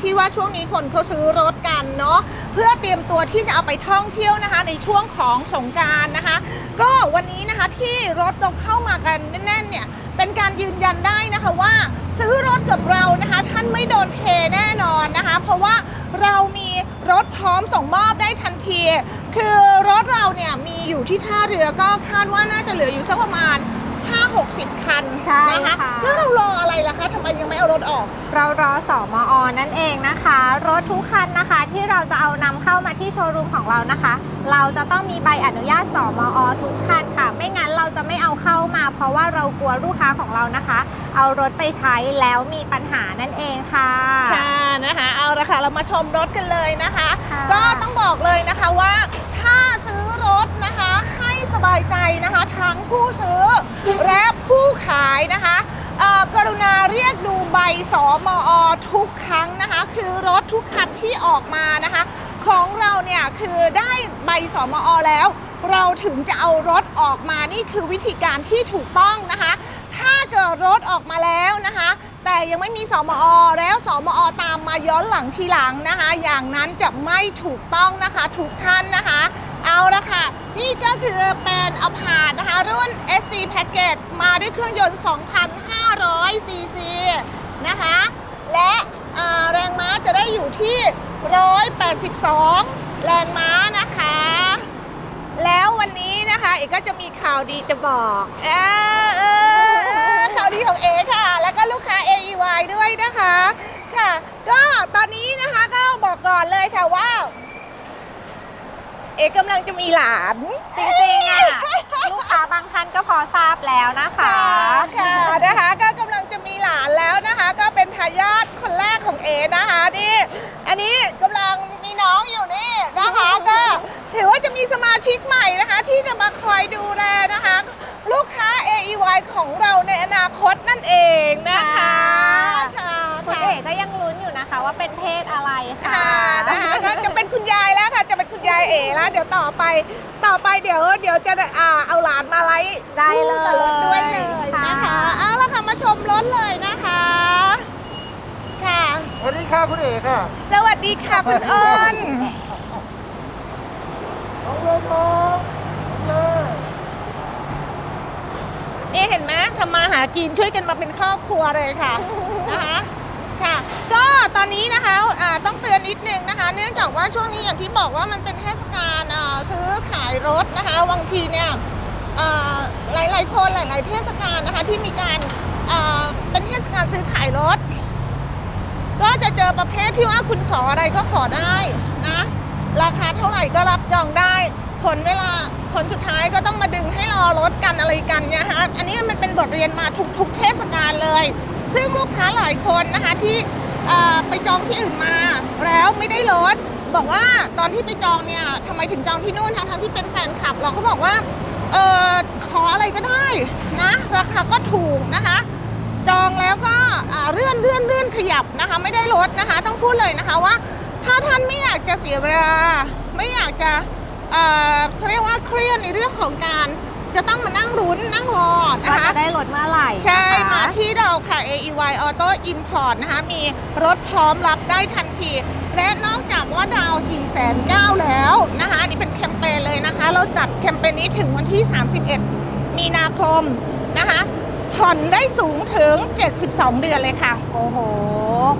ที่ว่าช่วงนี้คนเขาซื้อรถกันเนาะเพื่อเตรียมตัวที่จะเอาไปท่องเที่ยวนะคะ ในช่วงของสงการนะคะ ก็วันนี้นะคะที่รถเราเข้ามากันแน่นๆเนี่ยเป็นการยืนยันได้นะคะว่าซื้อรถกับเรานะคะ ท่านไม่โดนเทแน่นอนนะคะ เพราะว่าเรามีรถพร้อมส่งมอบได้ทันที คือรถเราเนี่ยมีอยู่ที่ท่าเรือก็คาดว่าน่าจะเหลืออยู่สักประมาณ 5-60 คันใช่นะคะค่ะ แล้วเรารออะไรล่ะคะทำไมยังไม่เอารถออก เรารอสอมอนั่นเองนะคะ รถทุกคันนะคะที่เราจะเอานำเข้ามาที่โชว์รูมของเรานะคะ เราจะต้องมีใบอนุญาตสอมอทุกคันค่ะ ไม่งั้นเราจะไม่เอาเข้ามา เพราะว่าเรากลัวลูกค้าของเรานะคะ เอารถไปใช้แล้วมีปัญหานั่นเองค่ะ ค่ะนะคะ เอาละค่ะเรามาชมรถกันเลยนะคะ ค่ะ ก็ต้องบอกเลยนะคะว่าถ้าซื้อรถนะคะให้ส บายใจนะคะ ทั้งผู้ซื้อและผู้ขายนะคะกรุณาเรียกดูใบสมอทุกครั้งนะคะ คือรถทุกคันที่ออกมานะคะ ของเราเนี่ยคือได้ใบสมอแล้ว เราถึงจะเอารถออกมานี่คือวิธีการที่ถูกต้องนะคะ ถ้าเกิดรถออกมาแล้วนะคะ แต่ยังไม่มีสมอแล้วสมอตามมาย้อนหลังทีหลังนะคะ อย่างนั้นจะไม่ถูกต้องนะคะทุกท่านนะคะ เอาละค่ะ นี่ก็คือเป็นอพาร์ตนะคะ รุ่น SC Package มาด้วยเครื่องยนต์ 2,500 ซีซีนะคะ และแรงม้าจะได้อยู่ที่ 182 แรงม้านะคะ แล้ววันนี้นะคะเอกก็จะมีข่าวดีจะบอกเออเออเออข่าวดีของเอค่ะ แล้วก็ลูกค้า AEY ด้วยนะคะค่ะ ก็ตอนนี้นะคะก็บอกก่อนเลยค่ะว่า เอกกำลังจะมีหลาน จริงๆอะลูกค้าบางท่านก็พอทราบแล้วนะคะ ค่ะนะคะก็กำลังจะมีหลานแล้วนะคะ ก็เป็นทายาทคนแรกของเอนะคะนี่อันนี้กำลังมีน้องอยู่นี่นะคะ ก็ถือว่าจะมีสมาชิกใหม่นะคะ ที่จะมาคอยดูแลนะคะ ลูกค้า AEY ของเราในอนาคตนั่นเองนะคะค่ะคุณค่ะเอกก็ยังลุ้นอยู่นะคะว่าเป็นเพศอะไรค่ะค่ะนะคะก็จะเป็นคุณยายแล้วค่ะ จะ เป็นคุณยายเอ๋แล้วเดี๋ยวต่อไปต่อไปเดี๋ยวเดี๋ยวจะอ่าเอาหลานมาไลฟ์ได้เลยคู่กับรถด้วยเลยนะคะค่ะเอาละค่ะมาชมรถเลยนะคะ ค่ะ สวัสดีค่ะคุณเอกค่ะสวัสดีค่ะคุณเอิญน้องเลยน้องเลยนี่เห็นไหมทำมาหากินช่วยกันมาเป็นครอบครัวเลยค่ะนะคะค่ะ ก็ตอนนี้นะคะอ่าต้องเตือนนิดนึงนะคะ เนื่องจากว่าช่วงนี้อย่างที่บอกว่ามันเป็นเทศกาลอ่า ซื้อขายรถนะคะบางทีเนี่ยอ่าหลายๆคนหลาย ๆ เทศกาลนะคะที่มีการเป็นเทศกาลซื้อขายรถ ก็จะเจอประเภทที่ว่าคุณขออะไรก็ขอได้นะราคาเท่าไหร่ก็รับจองได้ ผลเวลาผลสุดท้ายก็ต้องมาดึงให้รอรถกันอะไรกันเนี่ยฮะอันนี้มันเป็นบทเรียนมาทุกๆเทศกาลเลย ซึ่งลูกค้าหลายคนนะคะที่ไปจองที่อื่นมาแล้วไม่ได้รถ บอกว่าตอนที่ไปจองเนี่ยทำไมถึงจองที่นู่นทั้งๆที่เป็นแฟนคลับ เราก็บอกว่าเออขออะไรก็ได้นะราคาก็ถูกนะคะ จองแล้วก็อ่าเลื่อนเลื่อนเลื่อนขยับนะคะ ไม่ได้ลดนะคะ ต้องพูดเลยนะคะว่า ถ้าท่านไม่อยากจะเสียเวลาไม่อยากจะเอ่อเขาเรียกว่าเครียดในเรื่องของการจะต้องมานั่งรุ้นนั่งรอนะว่าคะ จะได้รถเมื่อไหร่ใช่นะคะ มาที่เราค่ะ AEY Auto Import นะคะ มีรถพร้อมรับได้ทันที และนอกจากว่าดาว4 9 0 0 0แล้วนะคะอันนี่เป็นแคมเปญเลยนะคะ เราจัดแคมเปญนี้ถึงวันที่ 31 มีนาคมนะคะผ่อนได้สูงถึง 72 เดือนเลยค่ะ โอ้โห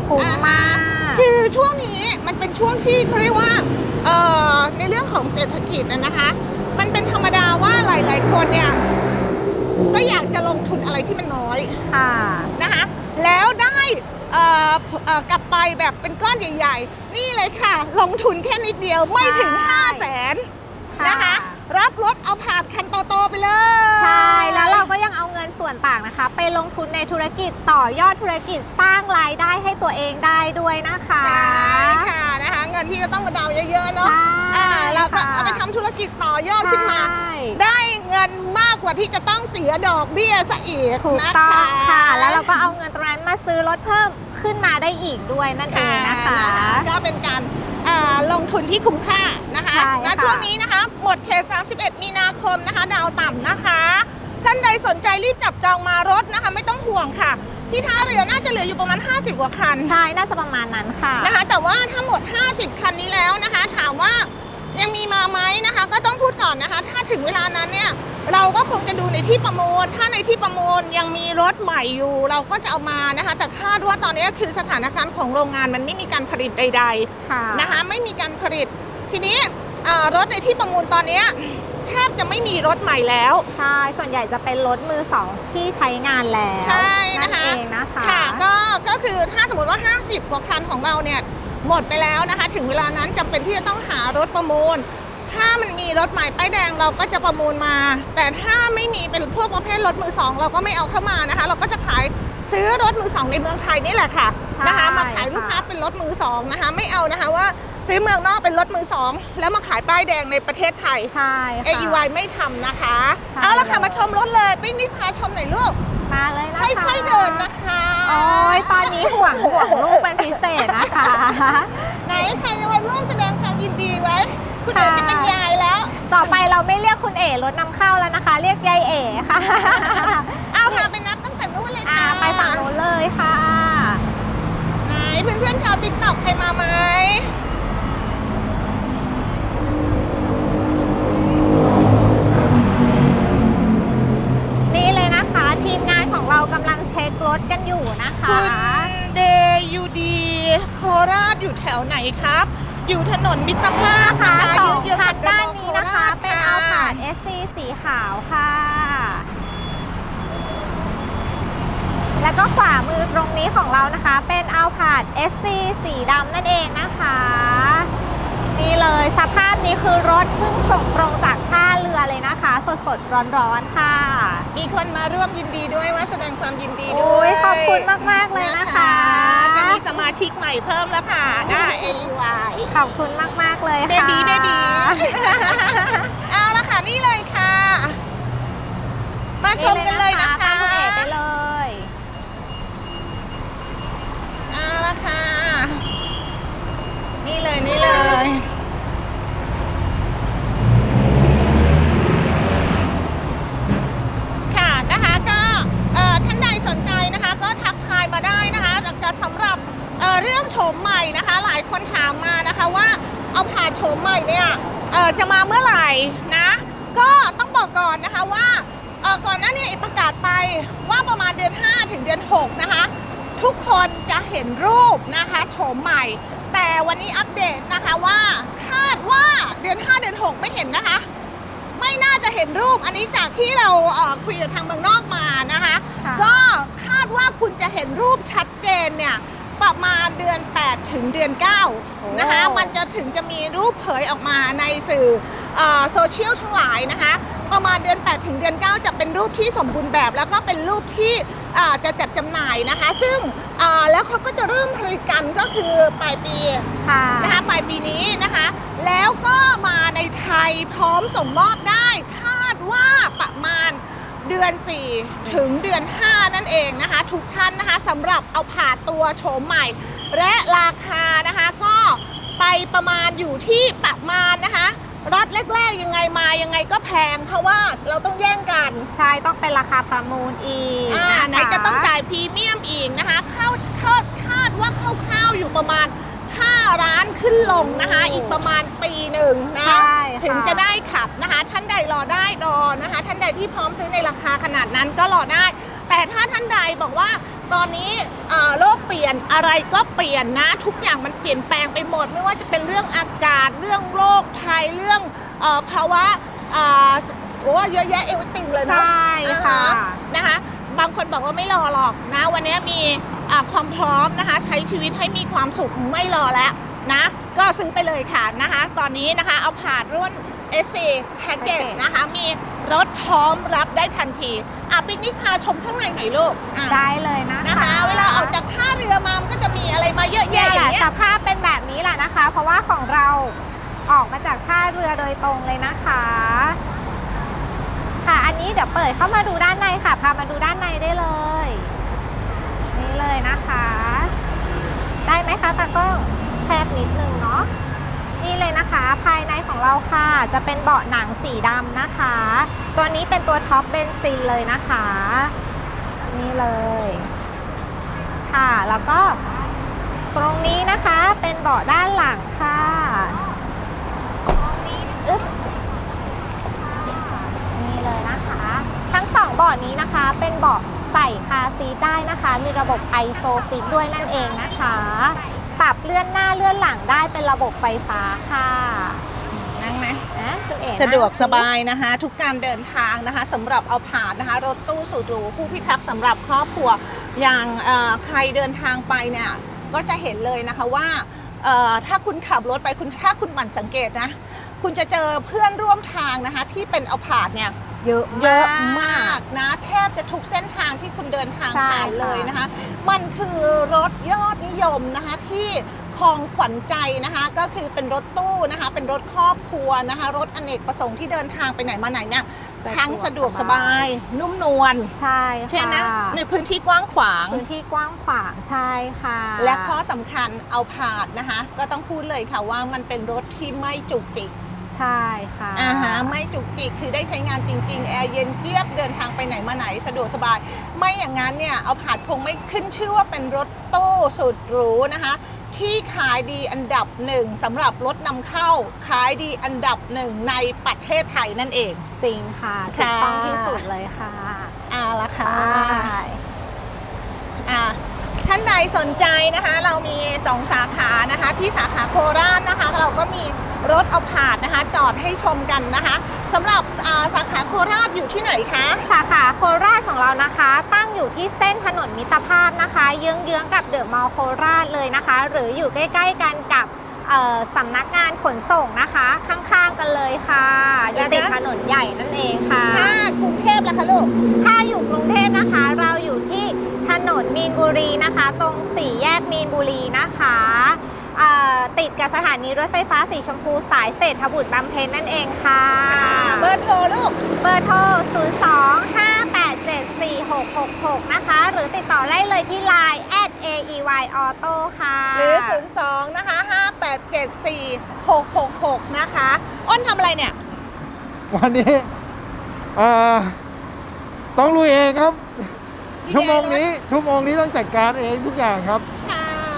คุ้มมาก คือช่วงนี้มันเป็นช่วงที่เขาเรียกว่าเอ่อในเรื่องของเศรษฐกิจนะนะคะ มันเป็นธรรมดาว่าหลาย ๆ คนเนี่ย ก็อยากจะลงทุนอะไรที่มันน้อยค่ะนะคะ แล้วได้เอ่อเอ่อ กลับไปแบบเป็นก้อนใหญ่ ๆ นี่เลยค่ะ ลงทุนแค่นิดเดียวไม่ถึง5ใช่0 0แสนนะคะ รับรถเอาผาดคันโตๆไปเลย ใช่ แล้วเราก็ยังเอาเงินส่วนต่างนะคะ ไปลงทุนในธุรกิจต่อยอดธุรกิจสร้างรายได้ให้ตัวเองได้ด้วยนะคะใช่ค่ะนะคะเงินที่จะต้องมาดาวน์เยอะๆเนาะใช่อ่าเราก็ค่ะเอาไปทำธุรกิจต่อยอดขึ้นมาใช่ได้เงินมากกว่าที่จะต้องเสียดอกเบี้ยซะอีกถูกนะต้องคะค่ะ แล้วเราก็เอาเงินตรงนั้นมาซื้อรถเพิ่ม ขึ้นมาได้อีกด้วยนั่นเองนะคะ ก็เป็นการอ่อ่าลงทุนที่คุ้มค่านะคะใช่ณค่ะช่วงนี้นะคะหมดเขต31 มีนาคมนะคะ ดาวต่ำนะคะ ท่านใดสนใจรีบจับจองมารถนะคะ ไม่ต้องห่วงค่ะ ที่ท่าเรือน่าจะเหลืออยู่ประมาณ 50 กว่าคัน ใช่ น่าจะประมาณนั้นค่ะนะคะ แต่ว่าถ้าหมด 50 คันนี้แล้วนะคะ ถามว่า ยังมีมาไหมนะคะ ก็ต้องพูดก่อนนะคะ ถ้าถึงเวลานั้นเนี่ยเราก็คงจะดูในที่ประมูล ถ้าในที่ประมูลยังมีรถใหม่อยู่ เราก็จะเอามานะคะ แต่คาดว่าตอนนี้คือสถานการณ์ของโรงงานมันไม่มีการผลิตใดๆค่ะนะคะ ไม่มีการผลิต ทีนี้อ่ารถในที่ประมูลตอนเนี้ยแทบจะไม่มีรถใหม่แล้ว ใช่ ส่วนใหญ่จะเป็นรถมือสองที่ใช้งานแล้ว ใช่นะนั่นคะเองนะคะ ค่ะ ก็ ก็คือถ้าสมมติว่า 50 กว่าคันของเราเนี่ย หมดไปแล้วนะคะ ถึงเวลานั้นจำเป็นที่จะต้องหารถประมูล ถ้ามันมีรถใหม่ป้ายแดงเราก็จะประมูลมา แต่ถ้าไม่มีเป็นพวกประเภทรถมือสองเราก็ไม่เอาเข้ามานะคะ เราก็จะขายซื้อรถมือสองในเมืองไทยนี่แหละค่ะใช่นะคะมาขายค่ะลูกค้าเป็นรถมือสองนะคะ ไม่เอานะคะว่าซื้อเมืองนอกเป็นรถมือสองแล้วมาขายป้ายแดงในประเทศไทยใช่ค่ะ AEY ไม่ทำนะคะใช่เอาละค่ะเลยมาชมรถเลยปิ้งนี่พาชมหน่อยลูกมาเลยนะคะค่อยๆเดินนะคะ โอ้ยตอนนี้ห่วงห่วงลูกเป็นพิเศษนะคะ ไหนใครจะมาร่วมแสดงความยินดีไว้ คุณเอ๋จะเป็นยายแล้ว ต่อไปเราไม่เรียกคุณเอ๋รถนำเข้าแล้วนะคะ เรียกยายเอ๋ค่ะ เอาค่ะไปนับตั้งแต่นู้นเลยอ่าค่ะไปฝั่งนู้นเลยค่ะ ไหนเพื่อนๆชาวติ๊กต็อกใครมาไหม ถวไหนครับ อยู่ถนนมิตรภาพค่ะนะคะสองเยื้องๆคักันบด้านนี้นะคะโคราชเป็นเอาผาด SC สีขาวค่ะ แล้วก็ขวามือตรงนี้ของเรานะคะ เป็นเอาผาด SC สีดำนั่นเองนะคะ นี่เลยสภาพนี้คือรถเพิ่งส่งตรงจากท่า เรือเลยนะคะ สดสดๆร้อนๆค่ะ มีคนมาร่วมยินดีด้วยว่าแสดงความยินดีด้โอ้วยยขอบคุณมากๆเลยนะคะ จะมีสมาชิกใหม่เพิ่มแล้วค่ะได้ AEY ขอบคุณมากๆเลยเบค่ะบีเบบีเอาละค่ะนี่เลยค่ะ มาชมกันเลยนะคะ ตามคุณเอกไปเลย เอาละค่ะ นี่เลยนี่เลย ค่ะนะคะก็เอ่อท่านใดสนใจนะคะ ก็ทักทายมาได้ นะคะแต่สำหรับเอ่อเรื่องโฉมใหม่นะคะ หลายคนถามมานะคะว่าเอาผ่านโฉมใหม่เนี่ยเอ่อจะมาเมื่อไหร่นะ ก็ต้องบอกก่อนนะคะว่าเอ่อก่อนหน้านี้ประกาศไปว่าประมาณเดือน 5 ถึงเดือน 6 นะคะ ทุกคนจะเห็นรูปนะคะโฉมใหม่ แต่วันนี้อัปเดตนะคะว่าคาดว่าเดือน 5 เดือน 6 ไม่เห็นนะคะ ไม่น่าจะเห็นรูปอันนี้จากที่เราเอ่อคุยกับทางเมืองนอกมานะคะค่ะก็คา ดว่าคุณจะเห็นรูปชัดเจนเนี่ยประมาณเดือน 8 ถึงเดือน 9 นะคะ มันจะถึงจะมีรูปเผยออกมาในสื่อเอ่อโซเชียลทั้งหลายนะคะ ประมาณเดือน 8 ถึงเดือน 9 จะเป็นรูปที่สมบูรณ์แบบ แล้วก็เป็นรูปที่อ่าจะจัดจำหน่ายนะคะ ซึ่งอ่าแล้วเขาก็จะเริ่มผลิตกันก็คือปลายปีค่ะนะคะปลายปีนี้นะคะ แล้วก็มาในไทยพร้อมส่งมอบได้คาดว่าประมาณ เดือน 4 ถึงเดือน 5 นั่นเองนะคะ ทุกท่านนะคะสำหรับเอาผ่าตัวโฉมใหม่ และราคานะคะก็ไปประมาณอยู่ที่ประมาณนะคะรถแรกๆยังไงมายังไงก็แพง เพราะว่าเราต้องแย่งกันใช่ต้องเป็นราคาประมูลอีกอ่านะคะไหนจะต้องจ่ายพรีเมียมอีกนะคะเข้าคาดคาดว่าคร่าวๆอยู่ประมาณ5ร้านขึ้นลงนะคะ อีกประมาณปีหนึ่งนะใช่ค่ ถึงจะได้ขับนะคะ ท่านใดรอได้รอนะคะ ท่านใดที่พร้อมซื้อในราคาขนาดนั้นก็รอได้ แต่ถ้าท่านใดบอกว่าตอนนี้อ่าโลกเปลี่ยนอะไรก็เปลี่ยนนะ ทุกอย่างมันเปลี่ยนแปลงไปหมด ไม่ว่าจะเป็นเรื่องอากาศเรื่องโรคภัยเรื่องเออภาวะอ่าโอ้เยอะแยะเอวติงเลยเนาะใช่ค่ะอ่าฮนะคะบางคนบอกว่าไม่รอหรอกนะ วันนี้มีอ่าความพร้อมนะคะ ใช้ชีวิตให้มีความสุขไม่รอแล้ว นะก็ซื้อไปเลยค่ะนะคะ ตอนนี้นะคะเอาผ่านรุ่น SC Package นะคะ มีรถพร้อมรับได้ทันที อะปิกนิกพาชมข้างในหน่อยลูกอะได้เลยนะคะนะคะ เวลาออกจากท่าเรือมามันก็จะมีอะไรมาเยอะเนี่ยแยะอแหย่าละงเงี้สยภาพเป็นแบบนี้แหละนะคะ เพราะว่าของเราออกมาจากท่าเรือโดยตรงเลยนะคะ ค่ะอันนี้เดี๋ยวเปิดเข้ามาดูด้านในค่ะ พามาดูด้านในได้เลย นี่เลยนะคะ ได้ไหมคะตากล้องแคบนิดนึงเนาะ นี่เลยนะคะ ภายในของเราค่ะ จะเป็นเบาะหนังสีดำนะคะ ตัวนี้เป็นตัวท็อปเบนซินเลยนะคะ นี่เลย ค่ะ แล้วก็ตรงนี้นะคะเป็นเบาะด้านหลังค่ะอึ๊บนี่เลยนะคะ ทั้งสองเบาะนี้นะคะ เป็นเบาะใส่คาร์ซีได้นะคะ มีระบบไอโซฟิตด้วยนั่นเองนะคะ รับเลื่อนหน้าเลื่อนหลังได้เป็นระบบไฟฟ้าค่ะนั่งไหมนะคุณเอ๋สะดวกนั่งสบายนะคะ ทุกการเดินทางนะคะสำหรับเอาผ่านนะคะ รถตู้สุดหรูผู้พิทักษ์สำหรับครอบครัวอย่างเอ่อใครเดินทางไปเนี่ยก็จะเห็นเลยนะคะว่าเอ่อถ้าคุณขับรถไปคุณถ้าคุณหมั่นสังเกตนะ คุณจะเจอเพื่อนร่วมทางนะคะ ที่เป็นเอาผาดเนี่ย เยอะเยอะมากนะแทบจะทุกเส้นทางที่คุณเดินทางใช่ผ่านค่ะเลยนะคะ มันคือรถยอดนิยมนะคะที่ครองขวัญใจนะคะ ก็คือเป็นรถตู้นะคะ เป็นรถครอบครัวนะคะ รถอเนกประสงค์ที่เดินทางไปไหนมาไหนเนี่ยทั้งสะดวกสบาย นุ่มนวลใช่ค่ะใช่นะในพื้นที่กว้างขวางพื้นที่กว้างขวางใช่ค่ะ และข้อสำคัญเอาผาดนะคะ ก็ต้องพูดเลยค่ะว่ามันเป็นรถที่ไม่จุกจิก ใช่ค่ะอ่าฮะไม่จุกจิกคือได้ใช้งานจริงๆ แอร์เย็นเจี๊ยบเดินทางไปไหนมาไหนสะดวกสบาย ไม่อย่างนั้นเนี่ยเอาผาดคงไม่ขึ้นชื่อว่าเป็นรถตู้สุดหรูนะคะ ที่ขายดีอันดับหนึ่งสำหรับรถนำเข้า ขายดีอันดับหนึ่งในประเทศไทยนั่นเอง จริงค่ะถูกค่ะต้องที่สุดเลยค่ะเอาละค่ะใช่อ่าท่านใดสนใจนะคะ เรามี2สาขานะคะ ที่สาขาโคราชนะคะ เราก็มี รถเอาผาดนะคะ จอดให้ชมกันนะคะสำหรับอ่าสาขาโคราชอยู่ที่ไหนคะ สาขาโคราชของเรานะคะ ตั้งอยู่ที่เส้นถนนมิตรภาพนะคะ เยื้องๆกับเดอะมอลล์โคราชเลยนะคะ หรืออยู่ใกล้ ๆ กันกับเอ่อสำนักงานขนส่งนะคะ ข้างๆกันเลยค่ะอยู่ติดถนนใหญ่นั่นเองค่ะถ้ากรุงเทพล่ะคะลูกถ้าอยู่กรุงเทพนะคะ เราอยู่ที่ถนนมีนบุรีนะคะ ตรงสี่แยกมีนบุรีนะคะเอ่อ ติดกับสถานีรถไฟฟ้าสีชมพูสายเศรษฐบุตรบำเพ็ญนั่นเองค่ะ เบอร์โทรลูก เบอร์โทร 02-587-4666 นะคะ หรือติดต่อได้เลยที่ Line at aey auto ค่ะ หรือ 02 นะคะ 5874666 นะคะ อ้นทำอะไรเนี่ย วันนี้เอ่อต้องลุยเองครับพี่ชั่วโมงแดงนี้ชั่วโมงนี้ต้องจัดการเองทุกอย่างครับค่ะ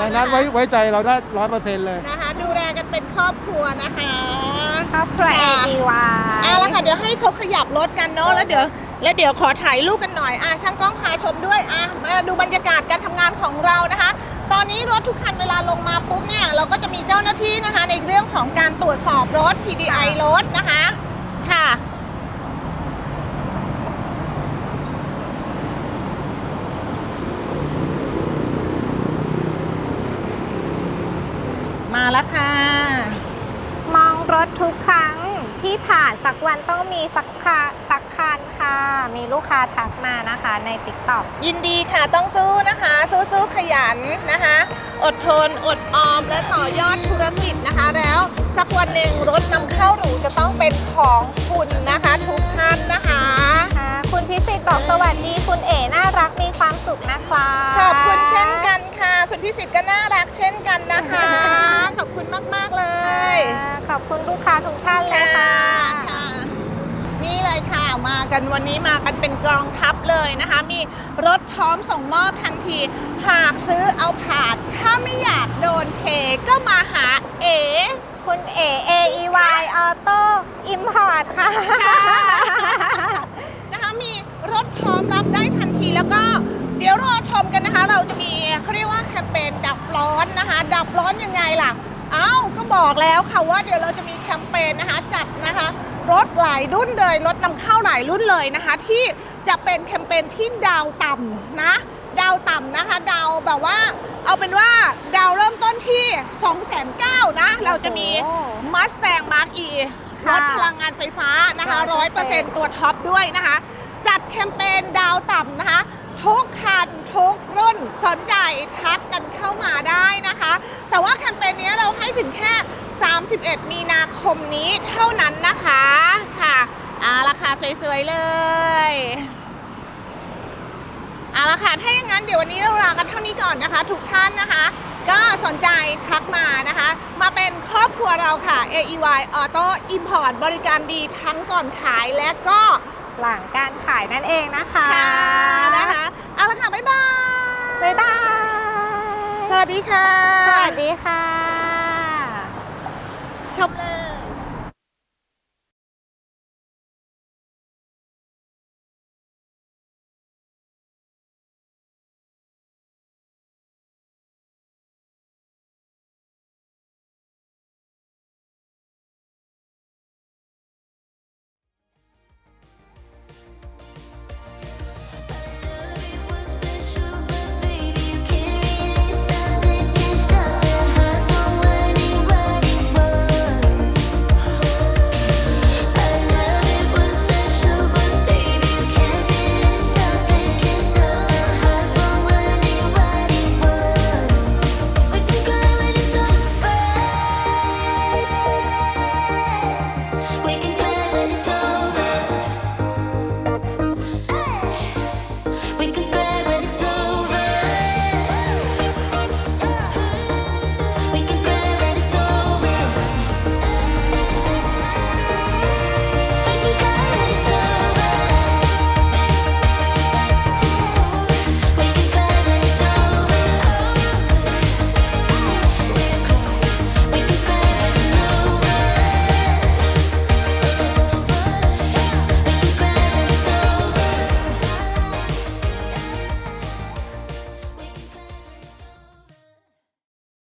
ดังนั้นไว้ไว้ใจเราได้ร้อยเปอร์เซ็นต์เลย นะคะ ดูแลกันเป็นครอบครัวนะคะครอบครัวค่ะ AEY เอาละค่ะเดี๋ยวให้เขาขยับรถกันเนาะแล้วเดี๋ยว แล้วเดี๋ยวขอถ่ายรูปกันหน่อยอะช่างกล้องพาชมด้วยอะมาดูบรรยากาศการทำงานของเรานะคะ ตอนนี้รถทุกคันเวลาลงมาปุ๊บเนี่ยเราก็จะมีเจ้าหน้าที่นะคะ ในเรื่องของการตรวจสอบรถ PDI รถนะคะค่ะ มาแล้วค่ะ มองรถทุกครั้งที่ ผ่านสักวันต้องมีสักคันสักคันค่ะ มีลูกค้าทักมานะคะใน TikTok ยินดีค่ะต้องสู้นะคะ สู้สู้ขยันนะคะ อดทนอดออมและต่อยอดธุรกิจนะคะ แล้วสักวันหนึ่งรถนำเข้าหรูจะต้องเป็นของคุณนะคะ ทุกท่านนะคะค่ะคุณพิสิทธิ์บอกสวัสดีคุณเอ๋น่ารักมีความสุขนะคะขอบคุณเช่นกัน ค่ะคุณพิสิทธิ์ก็น่ารักเช่นกันนะคะ ขอบคุณมาก ๆ เลยค่ะขอบคุณลูกค้าทุกท่านเลยค่ะค่ะ นี่เลยค่ะมากันวันนี้มากันเป็นกองทัพเลยนะคะ มีรถพร้อมส่งมอบทันที หากซื้อเอาผาด ถ้าไม่อยากโดนเทก็มาหาเอ๋คุณเอ AEY Auto Import ค่ะ นะคะมีรถพร้อมรับได้ทันทีแล้วก็ เดี๋ยวรอชมกันนะคะ เราจะมีเขาเรียกว่าแคมเปญดับร้อนนะคะ ดับร้อนยังไงล่ะ เอ้าก็บอกแล้วค่ะว่าเดี๋ยวเราจะมีแคมเปญนะคะจัดนะคะ รถหลายรุ่นเลยรถนำเข้าหลายรุ่นเลยนะคะ ที่จะเป็นแคมเปญที่ดาวต่ำนะดาวต่ำนะคะ ดาวแบบว่า เอาเป็นว่าดาวเริ่มต้นที่ 2 9 0 0 0นะ เราจะมีโอ้มัสแตงมาร์กอีรค่ะถพลังงานไฟฟ้านะคะร้อยเปอร์เซ็นต์100%ตัวท็อปด้วยนะคะ จัดแคมเปญดาวต่ำนะคะ ทุกคันทุกรุ่นสนใจทักกันเข้ามาได้นะคะ แต่ว่าแคมเปญนี้เราให้ถึงแค่ 31 มีนาคมนี้เท่านั้นนะคะค่ะเอาราคาสวยๆเลยเอาละค่ะ ถ้าอย่างนั้นเดี๋ยววันนี้เราลากันเท่านี้ก่อนนะคะ ทุกท่านนะคะ ก็สนใจทักมานะคะ มาเป็นครอบครัวเราค่ะ AEY Auto Import บริการดีทั้งก่อนขายและก็ หลังการขายนั่นเองนะคะค่ะนะคะเอาละค่ะบ๊ายบาย บ๊ายบาย สวัสดีค่ะ สวัสดีค่ะ